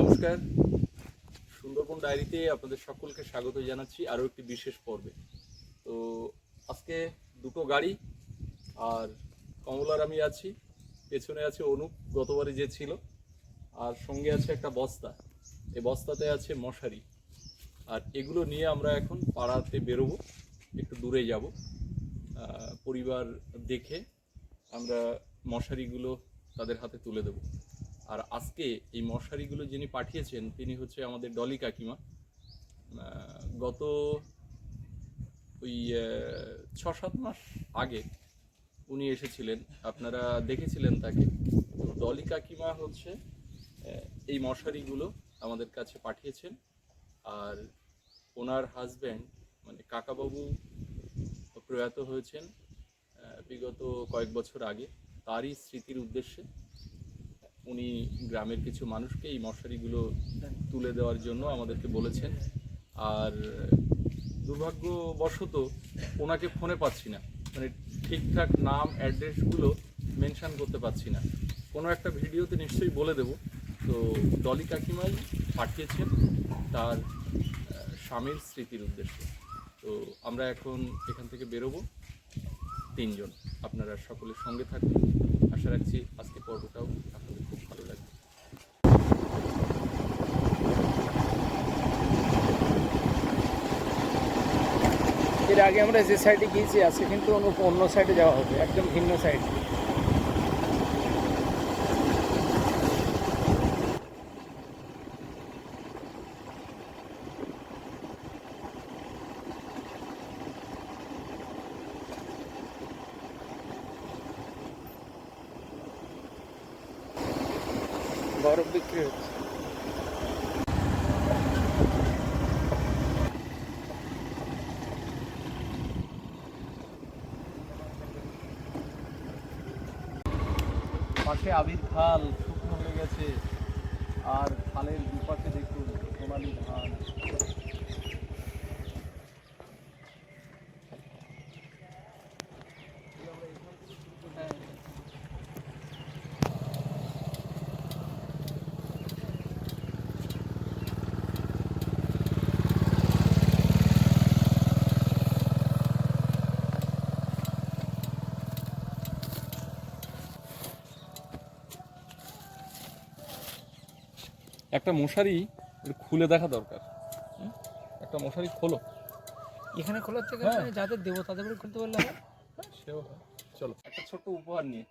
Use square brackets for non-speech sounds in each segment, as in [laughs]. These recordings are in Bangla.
নমস্কার। সুন্দরবন ডায়েরিতে আপনাদের সকলকে স্বাগত জানাচ্ছি আরও একটি বিশেষ পর্বে। তো আজকে দুটো গাড়ি আর কমলার আমি আছি, পেছনে আছে অনুপ, গতবারে যে ছিল, আর সঙ্গে আছে একটা বস্তা। এই বস্তাতে আছে মশারি। আর এগুলো নিয়ে আমরা এখন পাড়াতে বেরোবো, একটু দূরে যাব। পরিবার দেখে আমরা মশারিগুলো তাদের হাতে তুলে দেবো। আর আজকে এই মশারিগুলো যিনি পাঠিয়েছেন, তিনি হচ্ছে আমাদের ডলি কাকিমা। গত ওই ছ সাত মাস আগে উনি এসেছিলেন। আপনারা দেখেছিলেন তাকে। তো ডলি কাকিমা হচ্ছে এই মশারিগুলো আমাদের কাছে পাঠিয়েছেন। আর ওনার হাজব্যান্ড মানে কাকাবাবু প্রয়াত হয়েছেন বিগত কয়েক বছর আগে। তারই স্মৃতির উদ্দেশ্যে উনি গ্রামের কিছু মানুষকে এই মশারিগুলো তুলে দেওয়ার জন্য আমাদেরকে বলেছেন। আর দুর্ভাগ্যবশত ওনাকে ফোনে পাচ্ছি না। মানে ঠিকঠাক নাম, অ্যাড্রেসগুলো মেনশান করতে পারছি না। কোনো একটা ভিডিওতে নিশ্চয়ই বলে দেব। তো ডলি কাকিমাই পাঠিয়েছেন তার স্বামীর স্মৃতির উদ্দেশ্যে। তো আমরা এখন এখান থেকে বেরোবো। তিনজন আপনারা সকলের সঙ্গে থাকুন। আশা রাখছি আজকে পর্বটাও আপনাদের খুব ভালো লাগবে এর আগে আমরা যে সাইডে গিয়েছি, আজকে কিন্তু অন্য সাইডে যাওয়া হবে, একদম ভিন্ন সাইড আবির খাল। একটা মশারি খুলে দেখা দরকার। হুম? একটা মশারি খোলো। এখানে খোলার থেকে হ্যাঁ। যাদের দেবো তাদের করে খুলতে পারলে হয় সেও হয়। চলো। একটা ছোট্ট উপহার নিয়ে।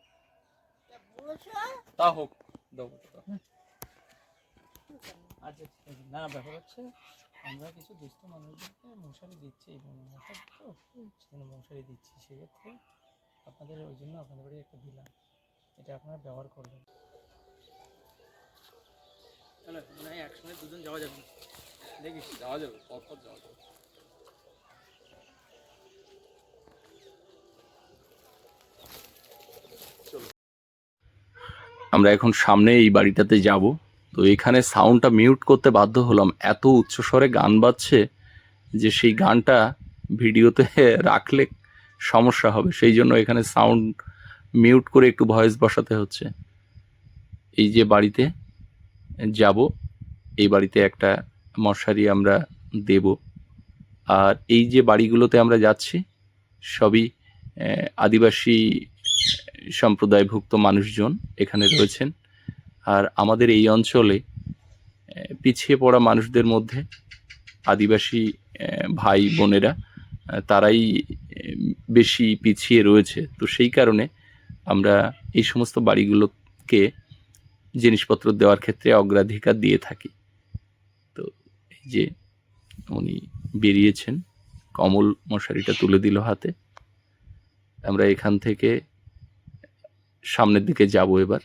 তা হোক দাও দাও। আচ্ছা ঠিক আছে। না ব্যাপার হচ্ছে আমরা কিছু দুস্থ মানুষদেরকে মশারি দিচ্ছি এবং মশারি তো সেখানে মশারি দিচ্ছি সেক্ষেত্রে আপনাদের ওই জন্য আপনাদের বাড়ি একটা দিলাম। এটা আপনারা ব্যবহার করবেন চলো মানে যাওয়া যাবে। না। দেখিস। যাওয়া যাবে পরপর যাওয়া যাবে। আমরা এখন সামনে এই বাড়িটাতে যাব। তো এখানে সাউন্ডটা মিউট করতে বাধ্য হলাম। এত উচ্চস্বরে গান বাজছে যে সেই গানটা ভিডিওতে [laughs] রাখলে সমস্যা হবে। সেই জন্য এখানে সাউন্ড মিউট করে একটু ভয়েস বসাতে হচ্ছে। এই যে বাড়িতে যাব। এই বাড়িতে একটা মশারি আমরা দেব। আর এই যে বাড়িগুলোতে আমরা যাচ্ছি, সবই আদিবাসী সম্প্রদায়ভুক্ত মানুষজন এখানে রয়েছেন। আর আমাদের এই অঞ্চলে পিছিয়ে পড়া মানুষদের মধ্যে আদিবাসী ভাই বোনেরা তারাই বেশি পিছিয়ে রয়েছে। তো সেই কারণে আমরা এই সমস্ত বাড়িগুলোকে জিনিসপত্র দেওয়ার ক্ষেত্রে অগ্রাধিকার দিয়ে থাকি। যে উনি বেরিয়েছেন, কমল মশারিটা তুলে দিল হাতে। আমরা এখান থেকে সামনের দিকে যাব এবার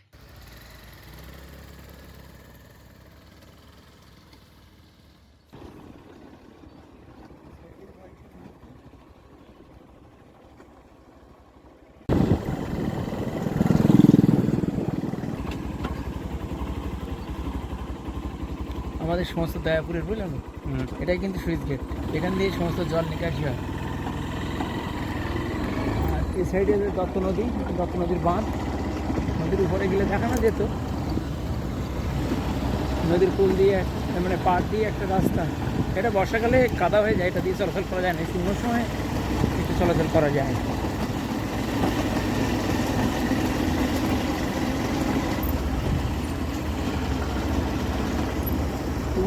আমাদের সমস্ত দয়াপুরের বুঝলেন এটাই কিন্তু সুইচ গেট। এখান দিয়ে সমস্ত জল নিকাশি হয়। আর এই সাইডে যে দত্ত নদী দত্ত নদীর বাঁধ নদীর উপরে গেলে দেখানো যেত? নদীর কুল দিয়ে মানে পাড় দিয়ে একটা রাস্তা। এটা বর্ষাকালে কাদা হয়ে যায় এটা দিয়ে চলাচল করা যায় না। শুকনোর সময় একটু চলাচল করা যায়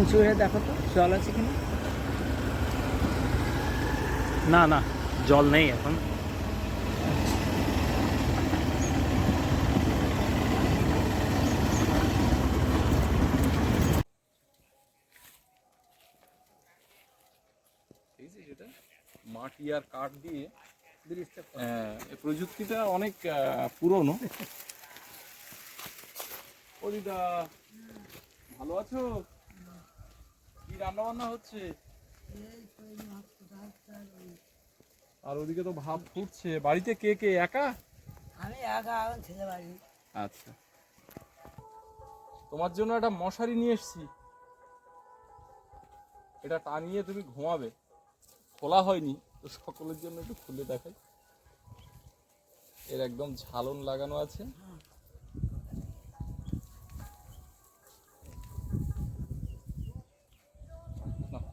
উঁচু হয়ে দেখো তো জল আছে কিনা? না না জল নেই এখন। মাটি আর কাঠ দিয়ে আহ, প্রযুক্তিটা অনেক পুরনো। [laughs] ও দিদা ভালো আছো? রান্না বান্না হচ্ছে। আর ওদিকে তো ভাব ফুটছে। বাড়িতে কে কে? একা? আমি একা এখন ছেলে বাড়ি। আচ্ছা। তোমার জন্য একটা মশারি নিয়ে এসেছি। এটা টানিয়ে তুমি ঘুমাবে। খোলা হয়নি। তো সকলের জন্য একটু খুলে দেখাই। এর একদম ঝালন লাগানো আছে নাও,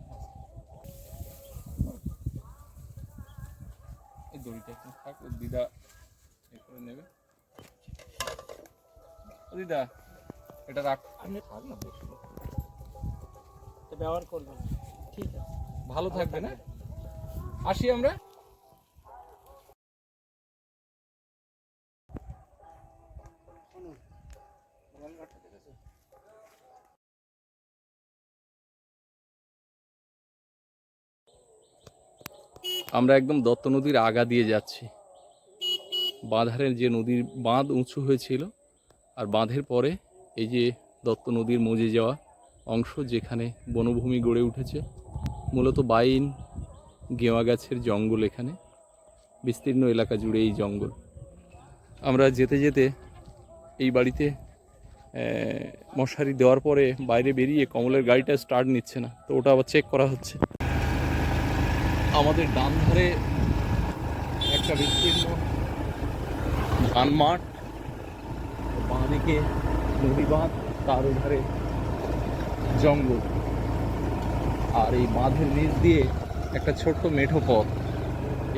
এই দড়িটা একটু থাক ও দিদা এ করে নেবে। দিদা এটা রাখ। আপনি থাক না বসে বসে। ব্যবহার করবেন। ঠিক আছে। ভালো থাকবে না আসি আমরা। আমরা একদম দত্ত নদীর আগা দিয়ে যাচ্ছি। বাঁধারের যে নদীর বাঁধ উঁচু হয়েছিল আর বাঁধের পরে এই যে দত্ত নদীর মজে যাওয়া অংশ যেখানে বনভূমি গড়ে উঠেছে, মূলত বাইন, গেওয়া গাছের জঙ্গল এখানে, বিস্তীর্ণ এলাকা জুড়ে এই জঙ্গল। আমরা যেতে যেতে এই বাড়িতে মশারি দেওয়ার পরে বাইরে বেরিয়ে কমলের গাড়িটা স্টার্ট নিচ্ছে না, তো ওটা আবার চেক করা হচ্ছে। আমাদের ডান ধারে একটা বিস্তীর্ণ ধান মাঠ বাঁদিকে নদী বাঁধ তার ধারে জঙ্গল। আর এই বাঁধের নিচ দিয়ে একটা ছোট্ট মেঠো পথ।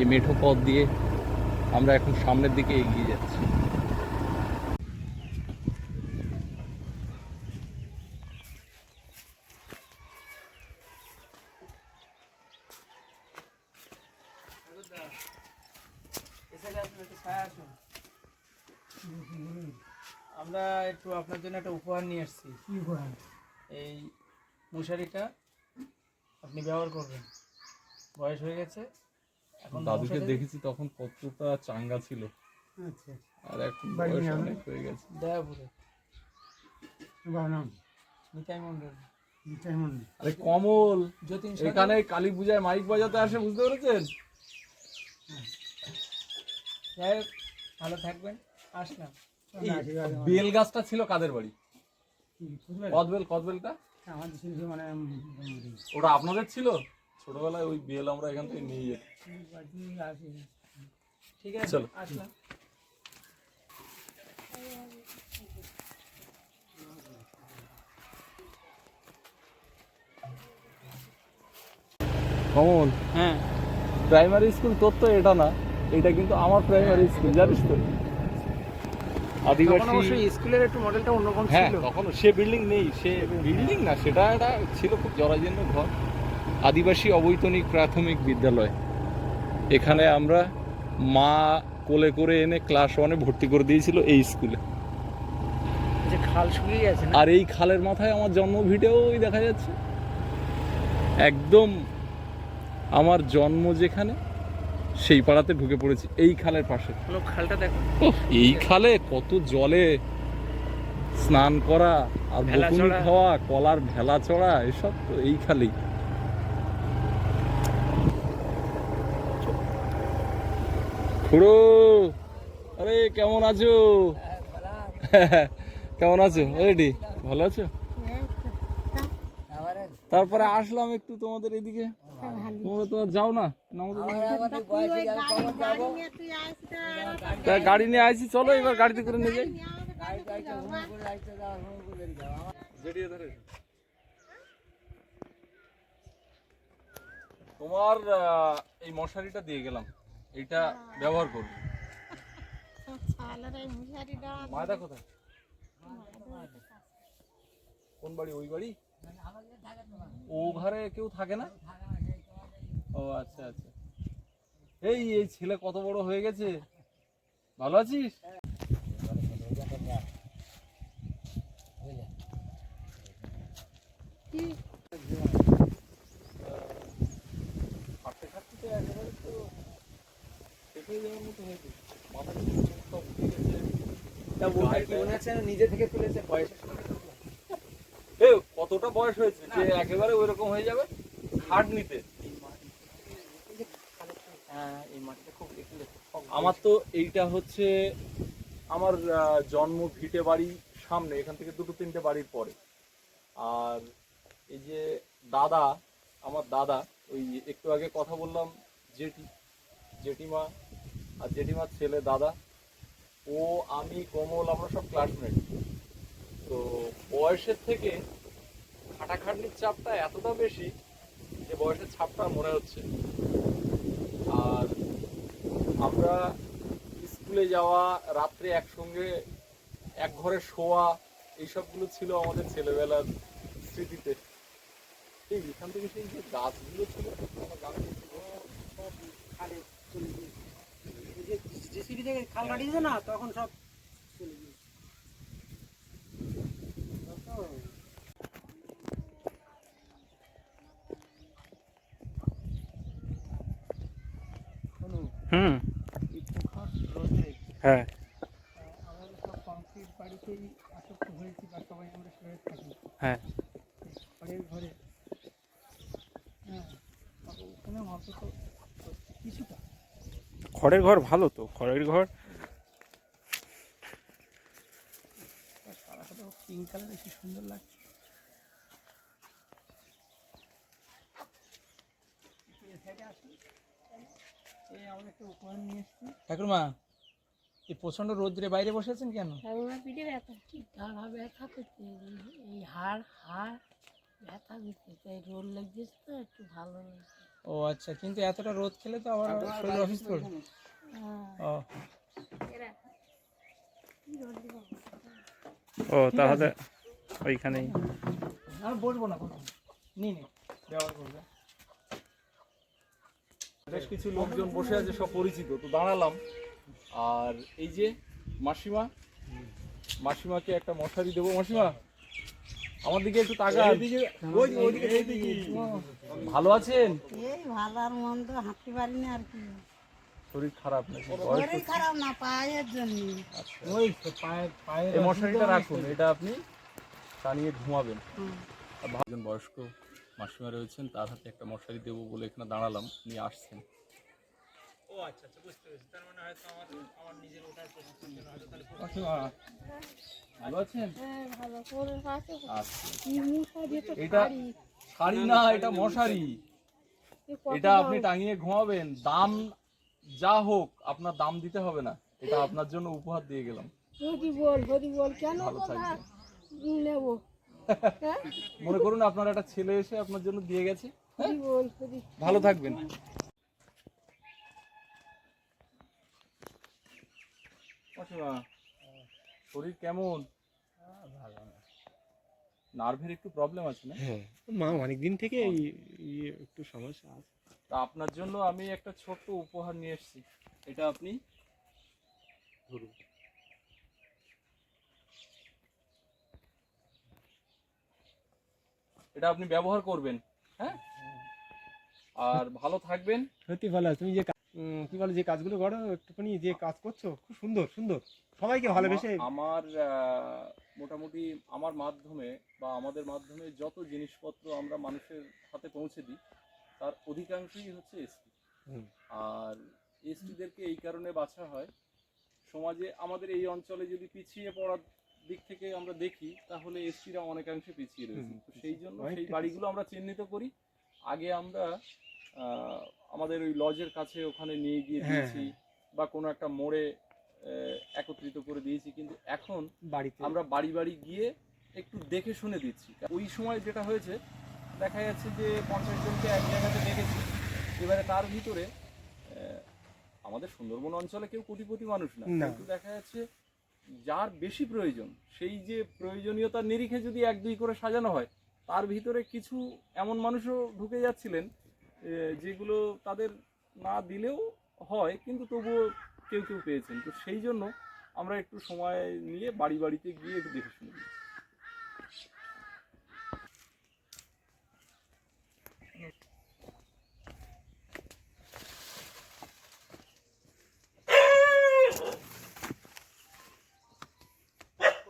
এই মেঠো পথ দিয়ে আমরা এখন সামনের দিকে এগিয়ে যাচ্ছি এসে আসুন একটু ছায়া আসুন আমরা একটু আপনার জন্য একটা উপহার নিয়ে এসেছি কি করেন এই মশারিটা আপনি ব্যবহার করবেন। বয়স হয়ে গেছে এখন দাদুকে দেখেছি তখন কতটা চাঙ্গা ছিল। আচ্ছা। আর এখন বয়স অনেক হয়ে গেছে। দয়াপুরে। নাম? নিতাই মন্ডল নিতাই মন্ডল আরে কমল যতীন এখানে কালী পূজায় মাইক বাজাতে আসে বুঝতে পেরেছেন? যাই ভালো থাকবেন আসলাম। বেল গাছটা ছিল কাদের বাড়ি? কদবেল কদবেলটা? আমাদের মানে ওটা আপনাদের ছিল? ছোটবেলায় ওই বেল আমরা এখান থেকে নিয়ে যেতাম। ঠিক আছে চলো। আসলাম। কমল হ্যাঁ। প্রাইমারি স্কুল তোর তো এটা না এটা কিন্তু আমার প্রাইমারি স্কুল জানিস তো? আদিবাসী স্কুলের একটু মডেলটা অন্যরকম হ্যাঁ ছিল। তখন সে বিল্ডিং নেই সে বিল্ডিং না সেটা একটা ছিল খুব জরাজীর্ণ ঘর। আদিবাসী অবৈতনিক প্রাথমিক বিদ্যালয়। এখানে আমরা মা কোলে করে এনে ক্লাস ওয়ানে ভর্তি করে দিয়েছিল এই স্কুলে। আর এই খালের মাথায় আমার জন্ম ভিডিও ওই দেখা যাচ্ছে। একদম আমার জন্ম যেখানে সেই পাড়াতে ঢুকে পড়েছি এই খালের পাশে। খালটা দেখো। এই খালে কত জলে স্নান করা আর বকুনি খাওয়া কলার ভেলা চড়া এসব তো এই খালেই। খুড়ো আরে কেমন আছো? কেমন আছো? রেডি? ভালো আছো? তারপরে আসলাম একটু তোমাদের এদিকে। গাড়ি নিয়ে আসি চলো এবার গাড়িতে করে নিয়ে তোমার এই মশারিটা দিয়ে গেলাম। এটা ব্যবহার করবে। মায়দা কোথায়? কোন বাড়ি? ওই বাড়ি? ও ঘরে কেউ থাকে না? ও আচ্ছা আচ্ছা। এই এই ছেলে কত বড় হয়ে গেছে? ভালো আছিস? নিজে থেকে তুলেছে সঙ্গে কতটা বয়স হয়েছে? যে একেবারে ওইরকম হয়ে যাবে? হাট নিতে হ্যাঁ এই মাটিটা খুব দেখলে আমার তো এইটা হচ্ছে আমার জন্ম ভিটে বাড়ি সামনে, এখান থেকে দুটো তিনটে বাড়ির পরে। আর এই যে দাদা, আমার দাদা, ওই একটু আগে কথা বললাম জেঠি, জেঠিমা আর জেঠিমার ছেলে দাদা। ও, আমি, কমল, আমরা সব ক্লাসমেট তো বয়সের থেকে খাটাখাটনির চাপটা এতটা বেশি যে বয়সের ছাপটা মনে হচ্ছে। আর আমরা স্কুলে যাওয়া, রাত্রে একসঙ্গে এক ঘরে শোয়া, এইসবগুলো ছিল আমাদের ছেলেবেলার স্মৃতিতে। এই এখান থেকে সেই যে গাছগুলো ছিল জেসিবি থেকে খাল কাটিয়েছে না, তখন সব চলে গিয়েছে হুম এই পোখর রোদে হ্যাঁ আমরা সব কংক্রিট বাড়িতেই আসক্ত হয়েছি বা সবাই আমরা থাকি হ্যাঁ। হ্যাঁ। খড়ের ঘর ভালো তো খড়ের ঘর। পিঙ্ক কালার বেশি সুন্দর লাগছে একটু এ সাইডে আসুন এই আমরা একটা উপহার নিয়ে এসেছি ঠাকুরমা এই প্রচণ্ড রোদ্রে বাইরে বসেছেন কেন? পিঠে ব্যথা। গাড়া ব্যথা করতে এই হাড় হাড় ব্যথা দিতে তাই রোল লাগছে তো একটু ভালো লাগছে। ও আচ্ছা কিন্তু এতটা রোদ খেলে তো আবার শরীর অসুস্থ। করবে ও। ও তাহলে ওইখানেই। আর বসবো না কোনো নিয়ে নে ব্যবহার করবে। বেশ কিছু লোকজন বসে আছে সব পরিচিত। তো দাঁড়ালাম। আর এই যে মাসিমা মাসিমাকে একটা মশারি দেবো। মাসিমা আমার দিকে একটু তাকান। ভালো আছেন? এই ভালো আর মন্দ হাঁটতে পারিনি আর কি। শরীর খারাপ নাকি? শরীর খারাপ না পায়ের জন্য। ওই পায়ের পায়ের এই মশারিটা রাখুন এটা আপনি টানিয়ে ঘুমাবেন। আর বয়স্ক মাসিমা রয়েছেন তার হাতে একটা মশারি দেবো বলে এখানে দাঁড়ালাম নিয়ে আসছেন। ও আচ্ছা আচ্ছা বুঝতে পেরেছি। তার মানে হয়তো আমার আমার নিজের ওঠার প্রশিক্ষণ হয়তো তাহলে মাসিমা ভালো আছেন? হ্যাঁ ভালো করে আছে। আচ্ছা এটা শাড়ি। শাড়ি না এটা মশারি। এটা আপনি টাঙিয়ে ঘুমাবেন। দাম যা হোক আপনার দাম দিতে হবে না। এটা আপনার জন্য উপহার দিয়ে গেলাম। হরি বল হরি বল কেন নেব। মনে করুন আপনার একটা ছেলে এসে আপনার জন্য দিয়ে গেছে। ভালো থাকবেন। শরীর কেমন? নার্ভের একটু প্রবলেম আছে না? হ্যাঁ মা অনেকদিন থেকে এই এই একটু সমস্যা আছে। তা আপনার জন্য আমি একটা ছোট্ট উপহার নিয়ে এসেছি। এটা আপনি ধরুন। এটা আপনি ব্যবহার করবেন হ্যাঁ আর ভালো থাকবেন সত্যি ভালো। তুমি যে কা- বলে যে কাজগুলো করো একটুখানি যে কাজ করছ খুব সুন্দর সুন্দর সবাইকে ভালোবেসে আমার মোটামুটি আমার মাধ্যমে বা আমাদের মাধ্যমে যত জিনিসপত্র আমরা মানুষের হাতে পৌঁছে দিই তার অধিকাংশই হচ্ছে এসটি। আর এসটিদেরকে এই কারণে বাছা হয় সমাজে আমাদের এই অঞ্চলে যদি পিছিয়ে পড়ার দিক থেকে আমরা দেখি তাহলে এসটিরা অনেকাংশে পিছিয়ে রয়েছে। তো সেই জন্য সেই বাড়িগুলো আমরা চিহ্নিত করি। আগে আমরা আমাদের ওই লজের কাছে ওখানে নিয়ে গিয়ে হ্যাঁ, দিয়েছি বা কোনো একটা মোড়ে একত্রিত করে দিয়েছি। কিন্তু এখন বাড়িতে। আমরা বাড়ি বাড়ি গিয়ে একটু দেখে শুনে দিচ্ছি। ওই সময় যেটা হয়েছে দেখা যাচ্ছে যে পঞ্চাশ জনকে এক জায়গাতে ডেকেছি এবারে তার ভিতরে আমাদের সুন্দরবন অঞ্চলে কেউ কোটিপতি মানুষ না। না। কিন্তু দেখা যাচ্ছে যার বেশি প্রয়োজন, সেই যে প্রয়োজনীয়তার নিরিখে যদি এক, দুই করে সাজানো হয়, তার ভিতরে কিছু এমন মানুষও ঢুকে যাচ্ছিলেন যেগুলো তাদের না দিলেও হয়, কিন্তু তবুও কেউ কেউ পেয়েছেন। তো সেই জন্য আমরা একটু সময় নিয়ে বাড়ি বাড়িতে গিয়ে একটু দেখে শুনে নিই।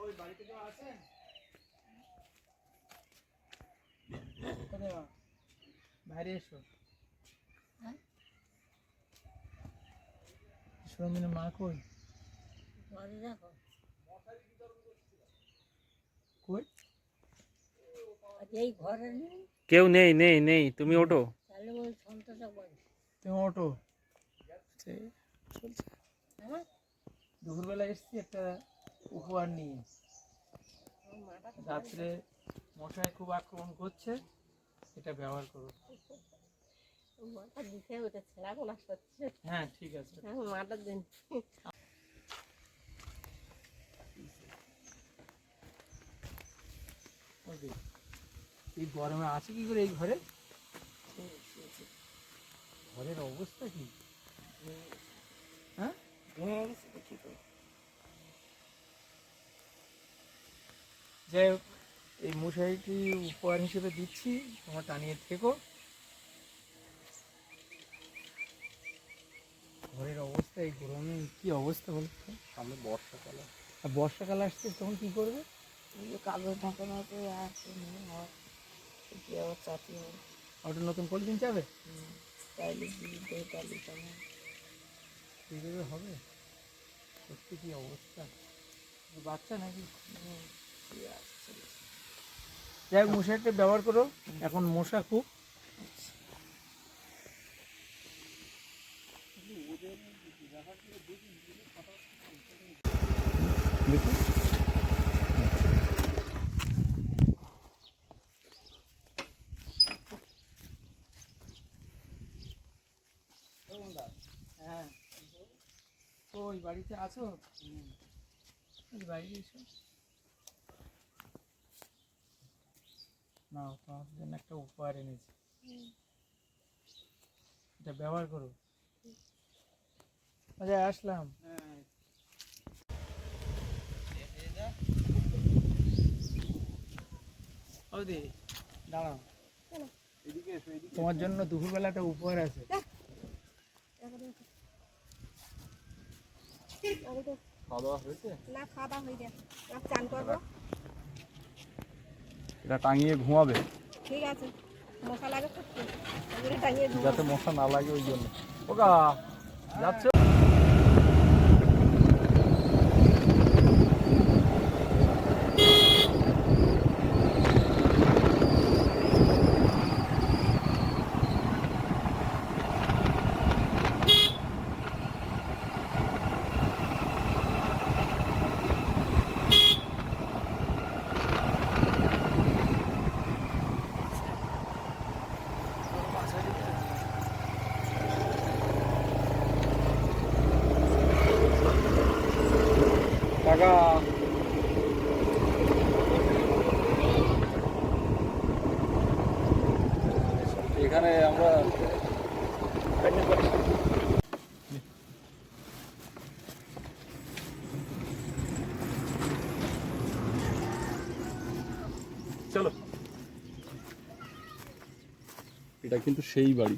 ওই বাড়িতে কেউ আছেন কোথায় মা? বাইরে এসো হ্যাঁ? সুরঞ্জনের মা কই ঘরে দেখো কই আজ এই ঘরে নেই কেউ নেই নেই নেই তুমি ওঠো তাহলে ওই সন্তোষা বলে তুমি ওঠো সেই চলছে হ্যাঁ দুপুরবেলা এসছি একটা উপহার নিয়ে আমার মাটা তো রাত্রে মশায় খুব আক্রমণ করছে এটা ব্যবহার করুন। মাটা দিতে ওটা ছেঁড়া সত্যি হ্যাঁ ঠিক আছে। এখন দিন। এই গরমে আছে কি করে এই ঘরে? ঘরের অবস্থা কি? হ্যাঁ? যাই হোক এই মশারিটি উপহার হিসেবে দিচ্ছি তোমার টানিয়ে থেকো। ঘরের অবস্থা এই গরমে কি অবস্থা বলতো সামনে বর্ষাকালে আর বর্ষাকাল আসছে তখন কি করবে? এই যে কাগজ ঢাকা মতো কি আবার চাপিয়ে ওটা নতুন পলিথিন চাবে? তাহলে কেমন হবে? সত্যি কি অবস্থা? বাচ্চা নাকি? যাই হোক মশারিটা ব্যবহার করো। এখন মশা খুব হ্যাঁ। ওই বাড়িতে আছো? বাড়িতে এসো। না তোমার জন্য একটা উপহার এনেছি। এটা ব্যবহার করো। আচ্ছা আসলাম। দাঁড়াও। এদিকে এসো এদিকে তোমার জন্য দুপুরবেলা একটা উপহার আছে। খাওয়া দাওয়া হয়েছে? না খাওয়া দাওয়া হয়ে গেছে চান করব। এটা টাঙিয়ে ঘুমাবে। ঠিক আছে। মশা লাগে। যাতে মশা না লাগে ওই জন্য। ওগা যাচ্ছে? কিন্তু সেই বাড়ি।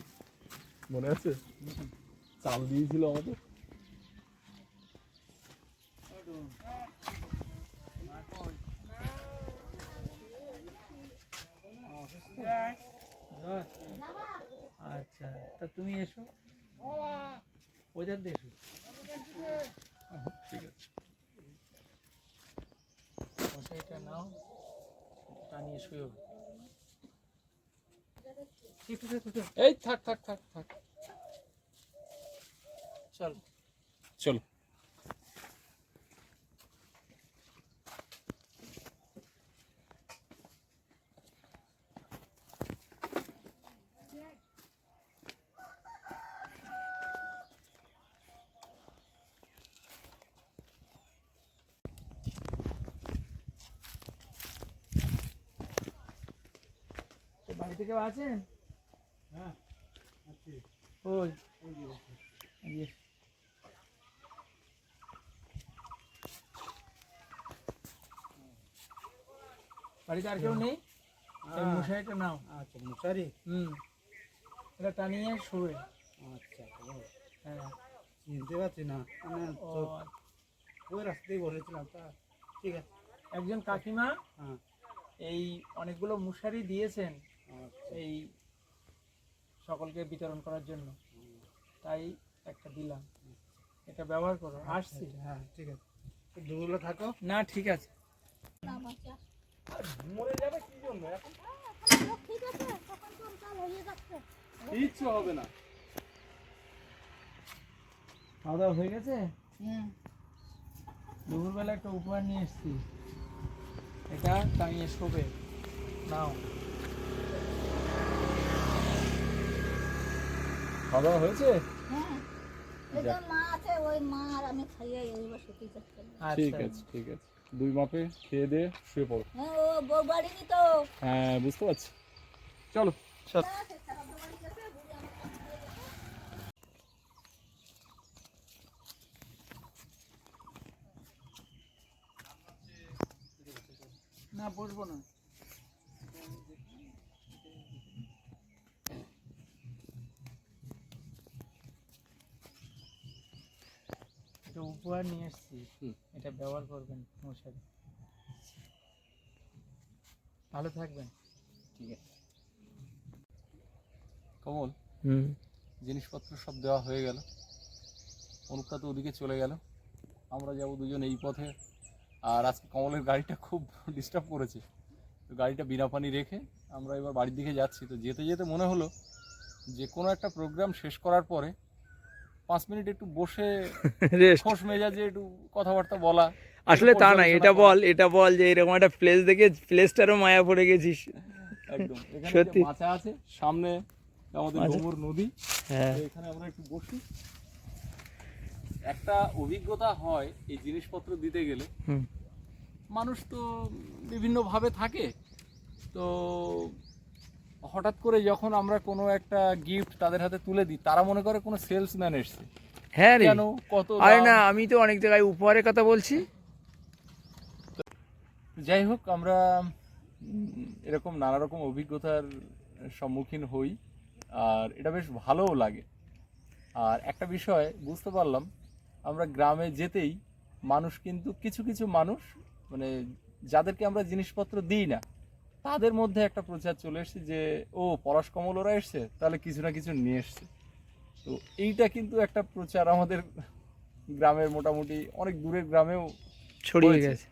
মনে আছে? চাল দিয়েছিল আমাদের। আচ্ছা তা তুমি এসো। ওদের এসো। ঠিক আছে। মশারিটা নাও টানিয়ে শুয়েও এই থাক থাক থাক থাক। চল। চল। বাড়ি থেকে আছেন? ওই। বাড়িতে আর কেউ নেই? মশারিটা নাও। আচ্ছা মশারি? হুম। এটা টানিয়ে আচ্ছা হ্যাঁ। চিনতে পারছি না। ওই রাস্তাতেই বসেছিলাম তা ঠিক আছে। একজন কাকিমা হ্যাঁ। এই অনেকগুলো মশারি দিয়েছেন। আচ্ছা। এই সকলকে বিতরণ করার জন্য। তাই একটা দিলাম। এটা ব্যবহার করো আসছি। হ্যাঁ ঠিক আছে। একটু থাকো। না ঠিক আছে। মরে যাবে কি জন্য? এখন ঠিক আছে সকাল সকাল হয়ে যাচ্ছে কিচ্ছু হবে না। খাওয়া দাওয়া হয়ে গেছে? হ্যাঁ। দুপুরবেলা একটা উপহার নিয়ে এসেছি। এটা টাঙিয়ে শোবে। নাও খাওয়া দাওয়া হয়েছে হ্যাঁ এই যে মা আছে ওই মা আর আমি খাইয়ে শুকিয়ে যাচ্ছে ঠিক আছে ঠিক আছে। দুই মাপে খেয়ে দিয়ে শুয়ে পড়ো। হ্যাঁ হ্যাঁ বুঝতে পারছি। চলো। না বসবো না এটা উপহার নিয়ে এসেছি হুম। এটা ব্যবহার করবেন মশারি। ভালো থাকবেন। ঠিক আছে। কমল হুম। জিনিসপত্র সব দেওয়া হয়ে গেল। অনুপটা তো ওদিকে চলে গেল। আমরা যাব দুজন এই পথে। আর আজকে কমলের গাড়িটা খুব ডিস্টার্ব করেছে। তো গাড়িটা বিনা পানি রেখে আমরা এবার বাড়ির দিকে যাচ্ছি। তো যেতে যেতে মনে হলো যে কোনো একটা প্রোগ্রাম শেষ করার পরে পাঁচ মিনিট একটু বসে [laughs] খোশ মেজাজে একটু কথাবার্তা বলা। আসলে তা না এটা বল এটা বল যে এরকম একটা প্লেস দেখে প্লেসটারও মায়া পড়ে গেছিস। [laughs] একদম। সত্যি। মাচা আছে সামনে আমাদের। ডুমুর নদী হ্যাঁ। এখানে আমরা একটু বসি। একটা অভিজ্ঞতা হয় এই জিনিসপত্র দিতে গেলে। মানুষ তো বিভিন্নভাবে থাকে। তো হঠাৎ করে যখন আমরা কোনো একটা গিফট তাদের হাতে তুলে দিই তারা মনে করে কোনো সেলসম্যান এসছে। হ্যাঁ রে। কেন? কত আরে না আমি তো অনেক জায়গায় উপহারের কথা বলছি। যাই হোক আমরা এরকম নানা রকম অভিজ্ঞতার সম্মুখীন হই আর এটা বেশ ভালোও লাগে। আর একটা বিষয় বুঝতে পারলাম আমরা গ্রামে যেতেই মানুষ কিন্তু কিছু কিছু মানুষ মানে যাদেরকে আমরা জিনিসপত্র দিই না তাদের মধ্যে একটা প্রচার চলে এসেছে যে ও পলাশ কমল ওরা এসছে তাহলে কিছু না কিছু নিয়ে এসছে। তো এইটা কিন্তু একটা প্রচার আমাদের গ্রামের মোটামুটি অনেক দূরের গ্রামেও ছড়িয়ে গেছে।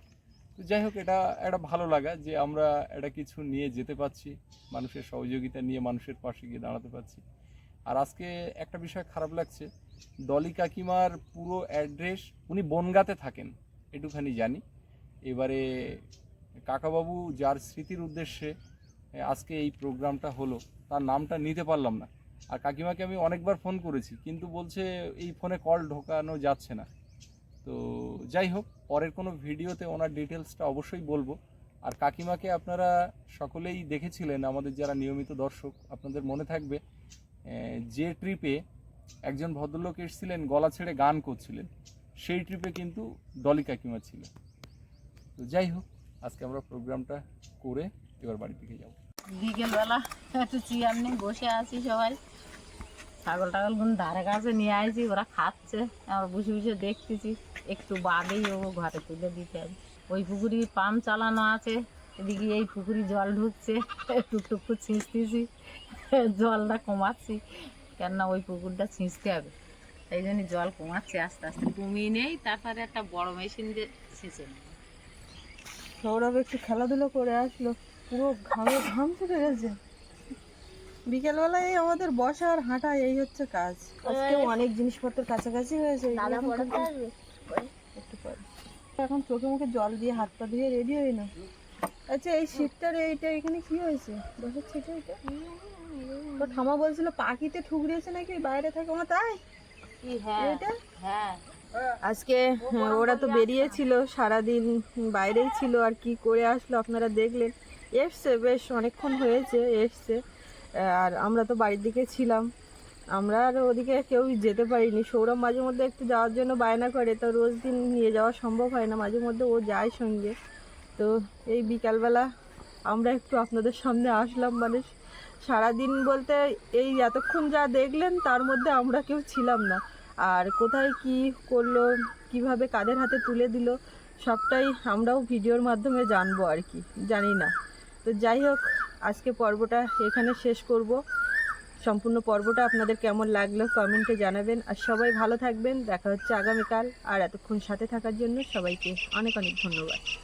তো যাই হোক এটা একটা ভালো লাগা যে আমরা এটা কিছু নিয়ে যেতে পারছি মানুষের সহযোগিতা নিয়ে মানুষের পাশে গিয়ে দাঁড়াতে পারছি। আর আজকে একটা বিষয় খারাপ লাগছে ডলি কাকিমার পুরো অ্যাড্রেস উনি বনগাতে থাকেন এটুখানি জানি। এবারে কাকাবাবু যার স্মৃতির উদ্দেশ্যে আজকে এই প্রোগ্রামটা হলো, তার নামটা নিতে পারলাম না। আর কাকিমাকে আমি অনেকবার ফোন করেছি, কিন্তু বলছে এই ফোনে কল ঢোকানো যাচ্ছে না। তো যাই হোক, পরের কোনো ভিডিওতে ওনার ডিটেলসটা অবশ্যই বলব। আর কাকিমাকে আপনারা সকলেই দেখেছিলেন, আমাদের যারা নিয়মিত দর্শক, আপনাদের মনে থাকবে যে ট্রিপে একজন ভদ্রলোক এসেছিলেন, গলা ছেড়ে গান করছিলেন, সেই ট্রিপে কিন্তু ডলি কাকিমা ছিল তো যাই হোক আজকে আমরা প্রোগ্রামটা করে এবার বাড়ি থেকে যাব। বিকেলবেলা একটু চেয়ার নিয়ে বসে আছি সবাই। ছাগল টাগলগুলো ধারে কাছে নিয়ে আসি ওরা খাচ্ছে। আমরা বসে বসে দেখতেছি, একটু বাদেই ও ঘরে তুলে দিতে হবে ওই পুকুরি পাম্প চালানো আছে, এদিকে এই পুকুরি জল ঢুকছে টুকটুক করে ছিঁচতেছি, জলটা কমাচ্ছি, কেননা ওই পুকুরটা ছিঁচতে হবে। এই জন্য জল কমাচ্ছি আস্তে আস্তে। কমিয়ে নেই, তারপরে একটা বড় মেশিন দিয়ে ছিঁচে নেই। সৌরভ একটু খেলাধুলো করে আসলো পুরো ঘামে ঘাম ছুটে গেছে। বিকেলবেলায় এই আমাদের বসা আর হাঁটা এই হচ্ছে কাজ। আজকে অনেক জিনিসপত্র কাছাকাছি হয়েছে। এখন একটু পরে। চোখে মুখে জল দিয়ে হাত পা ধুয়ে রেডি হই না। আচ্ছা এই শীতটার এইটা এখানে কি হয়েছে? বসার ছিটে এটা। তো ঠামা বলছিল পাখিতে ঠুকরিয়েছে নাকি? বাইরে থাকে আমার তাই? হ্যাঁ। এটা হ্যাঁ। আজকে হ্যাঁ, ওরা তো বেরিয়েছিল সারাদিন বাইরেই ছিল আর কি করে আসলো আপনারা দেখলেন। এসছে বেশ অনেকক্ষণ হয়েছে এসছে। আর আমরা তো বাড়ির দিকে ছিলাম। আমরা আর ওদিকে কেউ যেতে পারিনি। সৌরভ মাঝে মধ্যে একটু যাওয়ার জন্য বায়না করে তো রোজ দিন নিয়ে যাওয়া সম্ভব হয় না। মাঝে মধ্যে ও যায় সঙ্গে। তো এই বিকালবেলা আমরা একটু আপনাদের সামনে আসলাম। মানে সারাদিন বলতে এই এতক্ষণ যা দেখলেন তার মধ্যে আমরা কেউ ছিলাম না। আর কোথায় কি করল, কীভাবে কাদের হাতে তুলে দিল, সবটাই আমরাও ভিডিওর মাধ্যমে জানব আর কি, জানি না। তো যাই হোক, আজকে পর্বটা এখানে শেষ করব। সম্পূর্ণ পর্বটা আপনাদের কেমন লাগল কমেন্টে জানাবেন। আর সবাই ভালো থাকবেন, দেখা হচ্ছে আগামীকাল। আর এতক্ষণ সাথে থাকার জন্য সবাইকে অনেক অনেক ধন্যবাদ।